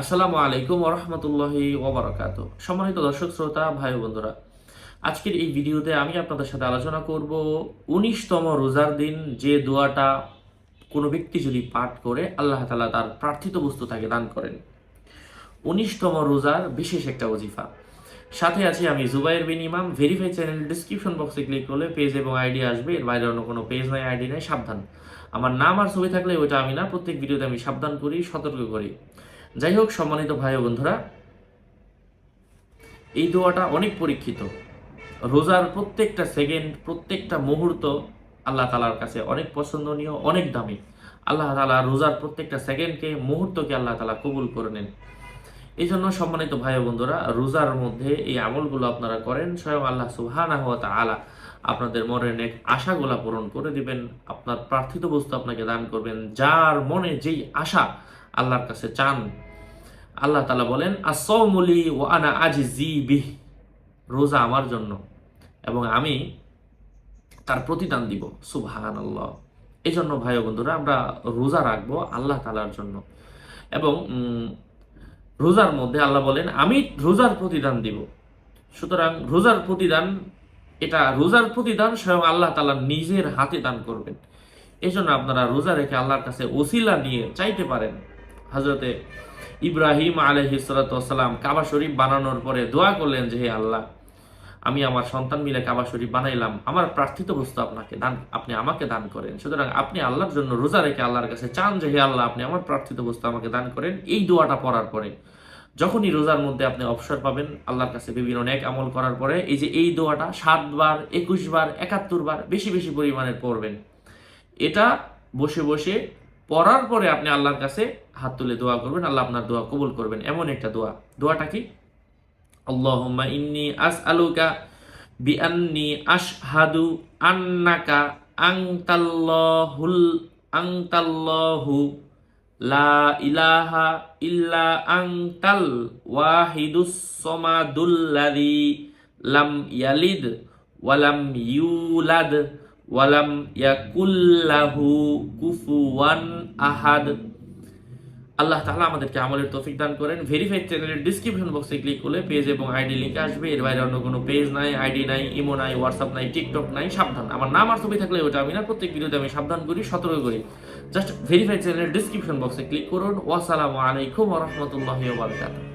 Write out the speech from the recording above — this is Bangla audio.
আসসালামু আলাইকুম ওরহমতুল্লাহি ওবরাকাত সম্মানিত দর্শক, শ্রোতা, ভাই বন্ধুরা, আজকের এই ভিডিওতে আমি আপনাদের সাথে আলোচনা করব উনিশতম রোজার দিন, যে দোয়াটা কোনো ব্যক্তি যদি পাঠ করে, আল্লাহ তালা তার প্রার্থিত বস্তু তাকে দান করেন। উনিশতম রোজার বিশেষ একটা ওজিফা। সাথে আছি আমি Jubair bin Imam. Verify channel description বক্সে ক্লিক করলে পেজ এবং আইডি আসবে। এর বাইরে অন্য কোনো পেজ নাই আইডি নাই, সাবধান। আমার নাম আর ছবি থাকলে ওইটা আমি না, প্রত্যেক ভিডিওতে আমি সাবধান করি, সতর্ক করি। যাই হোক, সম্মানিত ভাই ও বন্ধুরা, এই দোয়াটা অনেক পরীক্ষিত। রোজার প্রত্যেকটা সেকেন্ড, প্রত্যেকটা মুহূর্ত আল্লাহ তালার কাছে অনেক পছন্দনীয়, অনেক দামি। আল্লাহ তালা রোজার প্রত্যেকটা সেকেন্ডকে, মুহূর্তকে আল্লাহ তালা কবুল করে নেন। এই জন্য সম্মানিত ভাই বন্ধুরা, রোজার মধ্যে এই আমলগুলো আপনারা করেন, স্বয়ং আল্লাহ সুবহানাহু ওয়া তাআলা আপনাদের মনের নেক আশাগুলা পূরণ করে দিবেন, আপনার প্রার্থিত বস্তু আপনাকে দান করবেন, যার মনে যেই আশা আল্লাহর কাছে চান আল্লাহ তালা বলেন আসৌমলি ও আনা আজ জি বিহ রোজা আমার জন্য এবং আমি তার প্রতিদান দিব। সুবহান আল্লাহ এই জন্য ভাই বন্ধুরা, আমরা রোজা রাখব আল্লাহ তালার জন্য। এবং রোজার মধ্যে আল্লাহ বলেন, আমি রোজার প্রতিদান দিব। সুতরাং রোজার প্রতিদান, এটা রোজার প্রতিদান স্বয়ং আল্লাহ তালা নিজের হাতে দান করবেন। এই জন্য আপনারা রোজা রেখে আল্লাহর কাছে ওসিলা নিয়ে চাইতে পারেন। হজরতে ইব্রাহিম আলহিসাল্লাম কাবা শরীফ বানানোর পরে দোয়া করলেন যে, হে আল্লাহ, আমি আমার সন্তান মিলে কাবা শরীফ বানাইলাম। আমার প্রার্থিত বস্তু আপনাকে দান, আপনি আমাকে দান করেন। সুতরাং আপনি আল্লাহর জন্য রোজা রেখে আল্লাহর কাছে চান যে, হে আল্লাহ, আপনি আমার প্রার্থিত বস্তু আমাকে দান করেন। এই দোয়াটা পড়ার পরে, যখনই রোজার মধ্যে আপনি অবসর পাবেন, আল্লাহর কাছে বিভিন্ন নেক আমল করার পরে, এই যে এই দোয়াটা সাতবার একুশ বার, একাত্তর বার বেশি বেশি পরিমাণে পড়বেন। এটা বসে বসে পড়ার পরে আপনি আল্লাহর কাছে হাত তুলে দোয়া করবেন, আল্লাহ আপনার দোয়া কবুল করবেন। এমন একটা দোয়া। দোয়াটা কি? আল্লাহুম্মা ইন্নি আসআলুকা বিআন্নি আশহাদু আন্নাকা আনতাল্লাহুল, আনতাল্লাহু লা ইলাহা ইল্লা আনতাল ওয়াহিদুস সামাদুল্লাযী লাম ইয়ালিদ ওয়ালাম ইউলাদ। ওয়ালাম ইয়াকুল্লাহু কুফুয়ান আহাদ। আল্লাহ তাআলা আমাদেরকে আমলের তৌফিক দান করেন। ভেরিফাইড চ্যানেলের ডিসক্রিপশন বক্সে ক্লিক করলে পেজ এবং আইডি লিংক আসবে। এর বাইরে অন্য কোনো পেজ নাই আইডি নাই ইমো নাই হোয়াটসঅ্যাপ নাই টিকটক নাই, সাবধান। আমার নাম আর ছবি থাকলে ওটা আমি না, প্রত্যেক ভিডিওতে আমি সাবধান করি, সতর্ক করি। জাস্ট ভেরিফাইড চ্যানেলের ডিসক্রিপশন বক্সে ক্লিক করুন। ওয়াসালামু আলাইকুম রাহমাতুল্লাহি ওয়া বারাকাতুহু।